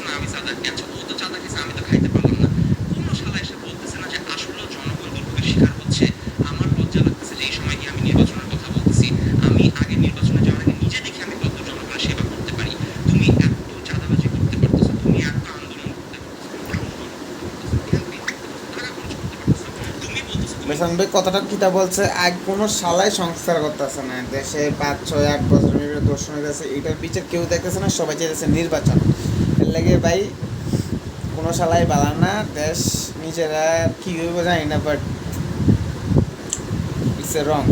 পারতেছো না, আমি চাঁদা আচ্ছা ও তো চাঁদা খেয়েছে, আমি তো খাইতে পারলাম না। কোনো শালা এসে বলতেছে না যে আসলে জনগণ দুর্ভোগের শিকার হচ্ছে? আমার লজ্জা লাগতেছে যে এই সময় গিয়ে আমি নির্বাচনের বেসান ভাই, কথাটা কিতা বলছে? এক কোনো শালায় সংস্কার করতেছে না। দেশে পাঁচ, ছয়, আট বছর মিলে দর্শন হইতেছে, এটার বিচার কেউ দেখতেছে না, সবাই চাইতেছে নির্বাচন। এর লাগে ভাই, কোনো শালায় বালা না, দেশ নিজেরা কী হইব জানি না বাট ইটস এ রং